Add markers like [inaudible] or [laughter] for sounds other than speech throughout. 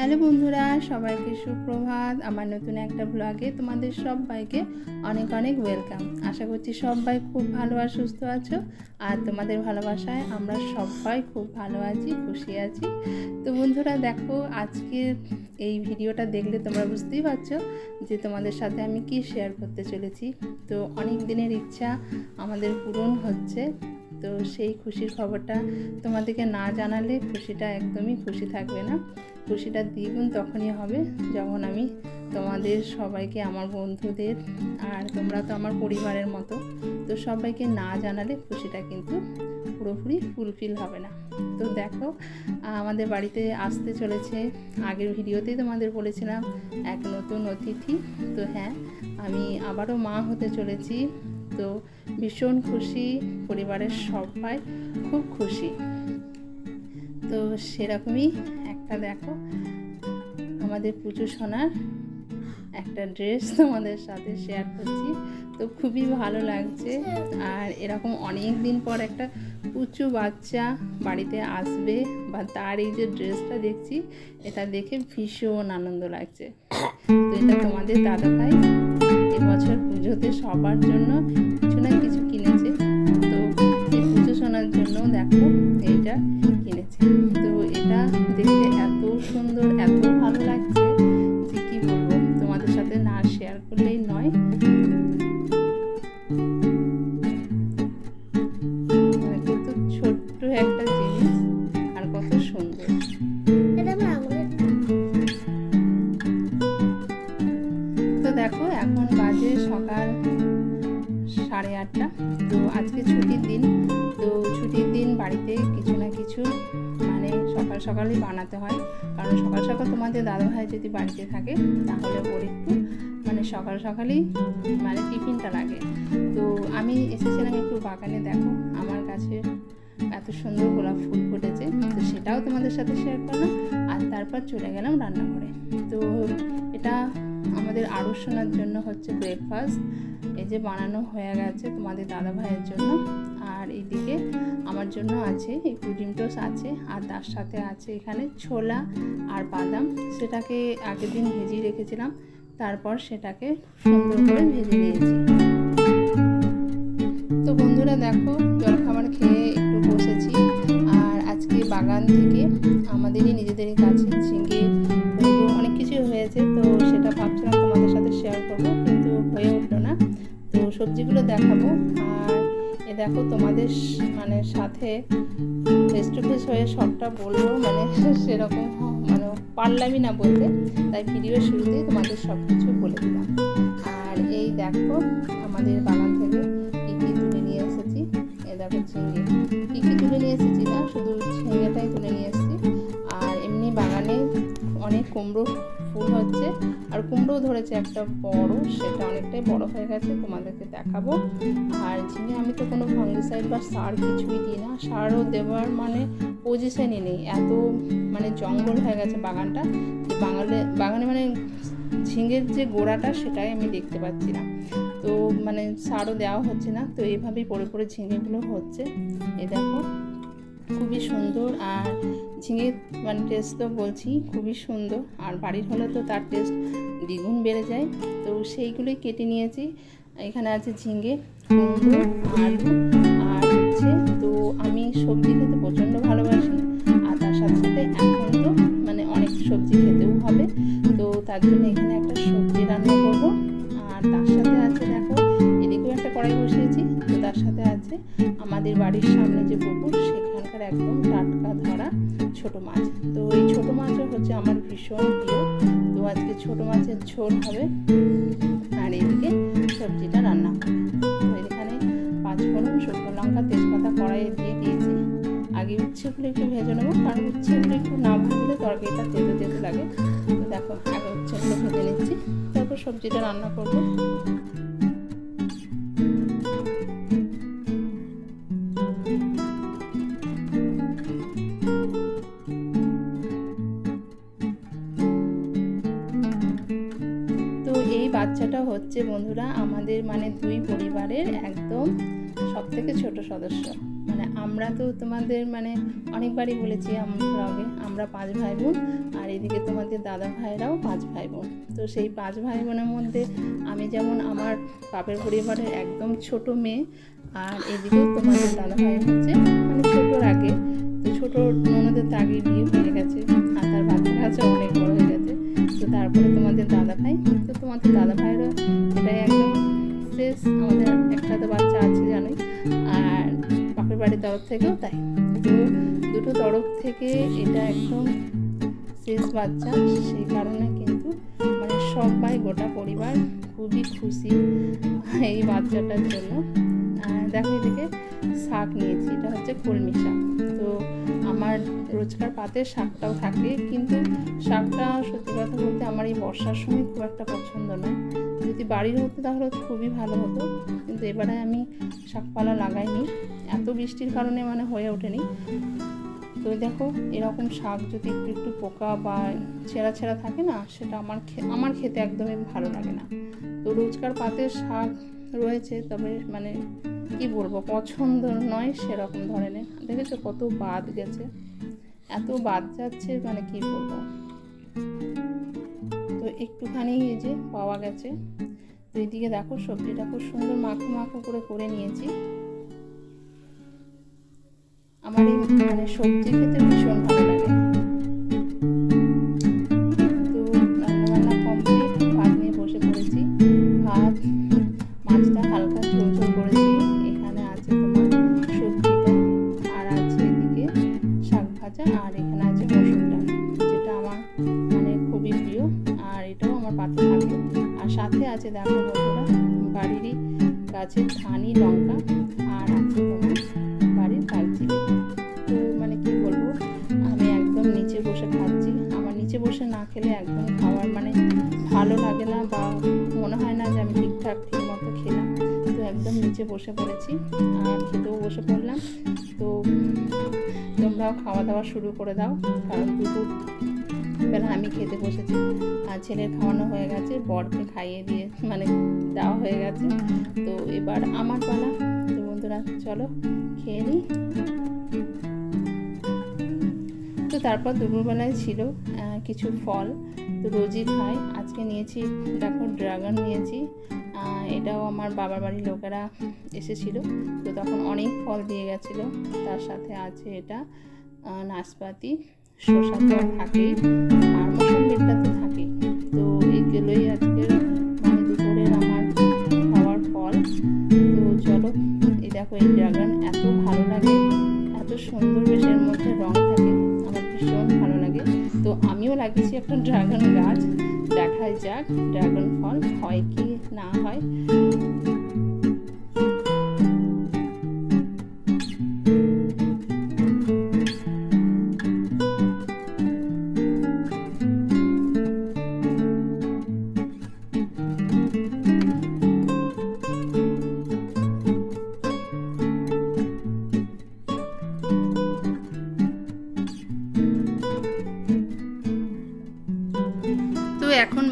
Hello বন্ধুরা, সবাইকে সুপ্রভাত। আমার নতুন একটা ব্লগে তোমাদের সবাইকে অনেক অনেক ওয়েলকাম আশা করছি সবাই খুব ভালো আর সুস্থ আছো। আর তোমাদের ভালোবাসায় আমরা সবাই খুব ভালো আছি, খুশি আছি। তো বন্ধুরা, দেখো আজকের এই ভিডিওটা দেখলে তোমরা বুঝতেই পারছ যে তোমাদের সাথে আমি কি শেয়ার করতে চলেছি। তো অনেক দিনের ইচ্ছা আমাদের পূরণ হচ্ছে। তো সেই খুশির খবরটা তোমাদেরকে না জানালে খুশিটা একদমই খুশি থাকবে না। খুশিটা দ্বিগুণ তখনই হবে যখন আমি তোমাদের সবাইকে, আমার বন্ধুদের আর তোমরা তো আমার পরিবারের মতো, তো সবাইকে না জানালে খুশিটা কিন্তু পুরোপুরি ফুলফিল হবে না। তো দেখো, আমাদের বাড়িতে আসতে চলেছে। আগের ভিডিওতেই তোমাদের বলেছিলাম, এক নতুন অতিথি। তো হ্যাঁ আমি আবারও মা হতে চলেছি। তো ভীষণ খুশি পরিবারের সবাই, খুব খুশি। তো সেরকমই একটা দেখো, আমাদের পুজো সোনার একটা ড্রেস তোমাদের সাথে শেয়ার করছি। তো খুবই ভালো লাগছে। আর এরকম অনেক দিন পর একটা পুচু বাচ্চা বাড়িতে আসবে বা তার এই যে ড্রেসটা দেখছি, এটা দেখে ভীষণ আনন্দ লাগছে। তো এটা তোমাদের দাদা পুজোতে সবার জন্য কিছু না কিছু আটটা। তো আজকে ছুটির দিন। তো ছুটির দিন বাড়িতে কিছু না কিছু মানে সকাল সকালই বানাতে হয়। কারণ সকাল সকাল তোমাদের দাদাভাই যদি বাড়িতে থাকে, তাহলে ওর একটু মানে সকাল সকালই মানে টিফিনটা লাগে। তো আমি এসেছিলাম একটু বাগানে, দেখো আমার কাছে এত সুন্দর গোলাপ ফুল ফুটেছে। তো সেটাও তোমাদের সাথে শেয়ার করলাম। আর তারপর চলে গেলাম রান্নাঘরে। তো এটা আমাদের আরও শোনার জন্য হচ্ছে ব্রেকফাস্ট এই যে বানানো হয়ে গেছে তোমাদের দাদা ভাইয়ের জন্য। আর এদিকে আমার জন্য আছে একটু ডিম টোস্ট আছে, আর তার সাথে আছে এখানে ছোলা আর বাদাম। সেটাকে আগের দিন ভেজিয়ে রেখেছিলাম, তারপর সেটাকে সুন্দর করে ভেজে নিয়েছি। তো বন্ধুরা দেখো সবজিগুলো দেখাবো। আর এ দেখো তোমাদের মানে সাথে ফেস টু ফেস হয়ে সবটা বলব মানে [laughs] সেরকম মানে পারলামই না বলতে। তাই ভিডিওর শুরুতেই তোমাদের সব কিছু বলে দিলাম। আর এই দেখো আমাদের বাগান থেকে কী কী তুলে নিয়ে এসেছি। এ দেখো ঝিঙে কী কী তুলে নিয়ে এসেছি না? শুধু ঝিঙেটাই তুলে নিয়ে এসেছি। আর এমনি বাগানে অনেক কুমড়ো ফুল হচ্ছে। আর কুমড়োও ধরেছে একটা বড়, সেটা অনেকটাই বড় হয়ে গেছে, তোমাদেরকে দেখাবো। আর ঝিঙে আমি তো কোনো ফাঙ্গিসাইড বা সার কিছুই দিই না। সারও দেওয়ার মানে পজিশনই নেই। এত মানে জঙ্গল হয়ে গেছে বাগানটা। যে বাগানে বাগানে মানে ঝিঙের যে গোড়াটা, সেটাই আমি দেখতে পাচ্ছি না। তো মানে সারও দেওয়া হচ্ছে না। তো এইভাবেই পড়ে পড়ে ঝিঙেগুলো হচ্ছে। এ দেখো, খুবই সুন্দর। আর ঝিঙে মানে টেস্ট তো বলছি, খুবই সুন্দর। আর বাড়ির হলে তো তার টেস্ট দ্বিগুণ বেড়ে যায়। তো সেইগুলোই কেটে নিয়েছি। এখানে আছে ঝিঙে আর হচ্ছে তো আমি সবজি খেতে প্রচণ্ড ভালোবাসি। আর তার সাথে সাথে এখন তো মানে অনেক সবজি খেতেও হবে। তো তার জন্য এখানে একটা সবজি রান্না করব। আর তার সাথে আছে দেখো, এদিকেও একটা কড়াই বসিয়েছি। তো তার সাথে আছে আমাদের বাড়ির সামনে যে পুকুর, সেখানকার একদম টাটকা ধরা। ছোট মাছ। তো এই ছোট মাছও হচ্ছে আমার ভীষণ প্রিয়। তো আজকে ছোট মাছের ঝোল হবে। আর এদিকে সবজিটা রান্না হবে। এখানে পাঁচফোড়ন শুকনো লঙ্কা, তেজপাতা, কড়াইয়ে দিয়ে দিয়েছি। আগে উচ্ছেগুলো একটু ভেজে নেব, কারণ উচ্ছেগুলো একটু না ভাজলে তরকারিটা তেতে তেতে লাগে। তো দেখো, আগে উচ্ছেগুলো ভেজে নিচ্ছি। তারপর সবজিটা রান্না করব। হচ্ছে বন্ধুরা, আমাদের মানে দুই পরিবারের একদম সব থেকে ছোট সদস্য। মানে আমরা তো তোমাদের মানে অনেকবারই বলেছি আমরা আগে, আমরা পাঁচ ভাই বোন আর এদিকে তোমাদের দাদা ভাইরাও পাঁচ ভাই বোন তো সেই পাঁচ ভাই বোনের মধ্যে আমি যেমন আমার বাপের পরিবারের একদম ছোট মেয়ে, আর এদিকে তোমাদের দাদা ভাই হচ্ছে মানে ছোটোর আগে। তো ছোটো ননদের তো আগে বিয়ে হয়ে গেছে, আর তার বাচ্চা কাছে অনেক বড় হয়ে গেছে। তো তারপরে তোমাদের দাদা ভাই, তো তোমাদের দাদা ভাইরা থেকেও তাই। তো দুটো তরফ থেকে এটা একদম শেষ বাচ্চা, সেই কারণে কিন্তু মানে সবাই, গোটা পরিবার খুবই খুশি এই বাচ্চাটার জন্য। দেখো এদিকে শাক নিয়েছি, এটা হচ্ছে কলমি শাক। তো আমার রোজকার পাতে শাকটাও থাকে, কিন্তু শাকটা সত্যি কথা বলতে আমার এই বর্ষার সময় খুব একটা পছন্দ নয় যদি বাড়ির হতো তাহলে খুবই ভালো হতো, কিন্তু এবারে আমি শাকপালা লাগাইনি। এত বৃষ্টির কারণে মানে হয়ে ওঠেনি। তো দেখো, এরকম শাক যদি একটু একটু পোকা বা ছেঁড়া ছেঁড়া থাকে না, সেটা আমার আমার খেতে একদমই ভালো লাগে না। তো রোজকার পাতে শাক রয়েছে, তবে মানে কি বলব, পছন্দ নয় সেরকম ধরনের। দেখেছ কত বাদ গেছে? এত বাদ যাচ্ছে মানে কি বলব? তো একটুখানি এই যে পাওয়া গেছে। তো এইদিকে দেখো সবজিটা খুব সুন্দর মাখো মাখো করে করে নিয়েছি। আমার এই মানে সবজি খেতে ভীষণ ভালো লাগে। বসে মাছটা হালকা এখানে আছে সবজিটা, আর আছে এদিকে শাক ভাজা, আর এখানে আছে যেটা আমার মানে খুবই প্রিয়, আর এটাও আমার আর সাথে আছে দেখো বন্ধুরা, বাড়িরই গাছের ধানি, লঙ্কা নিচে বসে খাচ্ছি। আমার নিচে বসে না খেলে একদম খাওয়ার মানে ভালো লাগে না বা মনে হয় না যে আমি ঠিকঠাক ঠিক মতো খেলাম। তো একদম নিচে বসে পড়েছি, আর খেতেও বসে পড়লাম। তো তোমরাও খাওয়া দাওয়া শুরু করে দাও, কারণ দুপুর বেলা আমি খেতে বসেছি। আর ছেলের খাওয়ানো হয়ে গেছে, বরকে খাইয়ে দিয়ে মানে দেওয়া হয়ে গেছে। তো এবার আমার পালা। তো বন্ধুরা, চলো খেয়ে নিই। তারপর দুপুরবেলায় ছিল কিছু ফল তো রোজই খাই। আজকে নিয়েছি, দেখো, ড্রাগন নিয়েছি। এটাও আমার বাবার বাড়ির লোকেরা এসেছিল। তো তখন অনেক ফল দিয়ে গেছিল। তার সাথে আছে এটা নাশপাতি। শসা তো থাকেই, আর মৌসুমিটা তো থাকেই। তো এইগুলোই আজকের মানে দুপুরের আমার খাওয়ার ফল। তো চলো, এই দেখো এই ড্রাগন, এত ভালো লাগে। এত সুন্দর বেশ, এর মধ্যে রং লাগিয়েছি একটা ড্রাগন গাছ। দেখাই যাক ড্রাগন ফল হয় কি না হয়।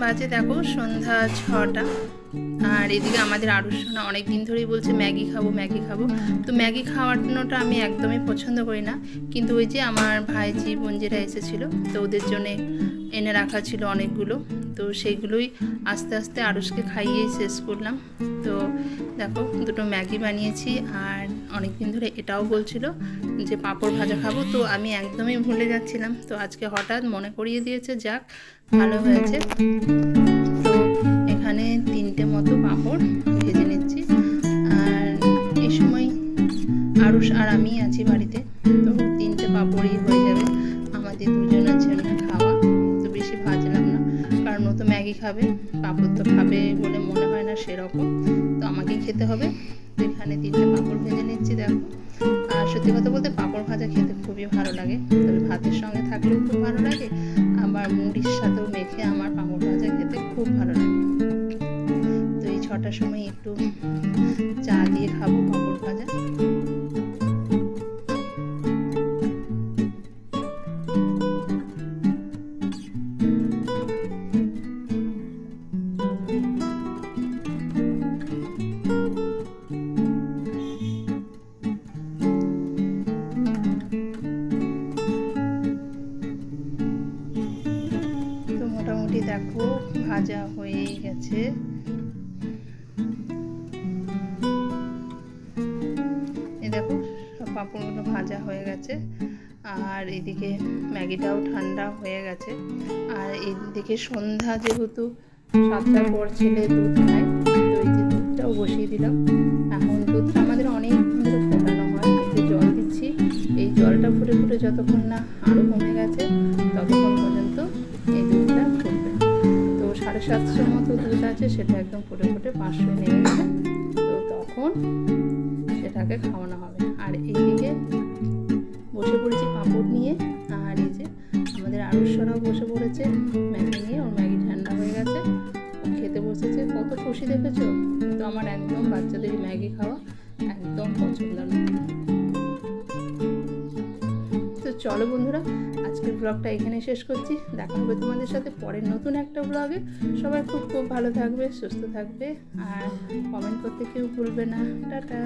বাজে দেখো, সন্ধ্যা ছটা। আর এদিকে আমাদের আরুষনা অনেক দিন ধরেই বলছে, ম্যাগি খাব ম্যাগি খাব। তো ম্যাগি খাওয়ানোটা আমি একদমই পছন্দ করি না। কিন্তু ওই যে আমার ভাইজি, বোনজিরা এসেছিল, তো ওদের জন্যে এনে রাখা ছিল অনেকগুলো। তো সেইগুলোই আস্তে আস্তে আরুষকে খাইয়েই শেষ করলাম। তো দেখো, দুটো ম্যাগি বানিয়েছি, আর অনেক দিন ধরে এটাও বলছিল যে পাঁপড় ভাজা খাব, তো আমি একদমই ভুলে যাচ্ছিলাম। তো আজকে হঠাৎ মনে করিয়ে দিয়েছে, যাক, ভালো হয়েছে। তো এখানে তিনটে মতো সত্যি কথা বলতে পাঁপড় ভাজা খেতে খুবই ভালো লাগে। তবে ভাতের সঙ্গে থাকলেও খুব ভালো লাগে। আবার মুড়ির সাথেও মেখে আমার পাঁপড় ভাজা খেতে খুব ভালো লাগে। তো এই ছটার সময় একটু চা দিয়ে খাব পাঁপড় ভাজা। দেখো, পাঁপড়গুলো ভাজা হয়ে গেছে। আর এদিকে ম্যাগিটাও ঠান্ডা হয়ে গেছে। আর এদিকে সন্ধ্যা যেহেতু সাতটার পর ছেলে দুধ খায় তো এই যে দুধটাও বসিয়ে দিলাম। এখন দুধটা আমাদের অনেক ধরে ফোটানো হয় যে জল দিচ্ছি। এই জলটা ফুটে ফুটে যতক্ষণ না আরও কমে গেছে, ততক্ষণ পর্যন্ত এই দুধটা ফুটবে। তো সাড়ে সাতশোর মতো দুধ আছে, সেটা একদম ফুটে ফুটে পাঁচশো নেমে গেছে। তো তখন সেটাকে খাওয়ানো হবে। আর এইদিকে বসে পড়েছি পাঁপড় নিয়ে, আর এই যে আমাদের আড়ুস্বরাও বসে পড়েছে, ম্যাগি নিয়ে, ওর ম্যাগি ঠান্ডা হয়ে গেছে। খেতে বসেছে। কত খুশি দেখেছ? কিন্তু আমার একদম বাচ্চাদের ম্যাগি খাওয়া একদম পছন্দ না। চলো বন্ধুরা, আজকের ব্লগটা এখানে শেষ করছি। দেখা হবে তোমাদের সাথে পরের নতুন একটা ব্লগে সবাই খুব খুব ভালো থাকবে, সুস্থ থাকবে, আর কমেন্ট করতে কেউ ভুলবে না। টাটা।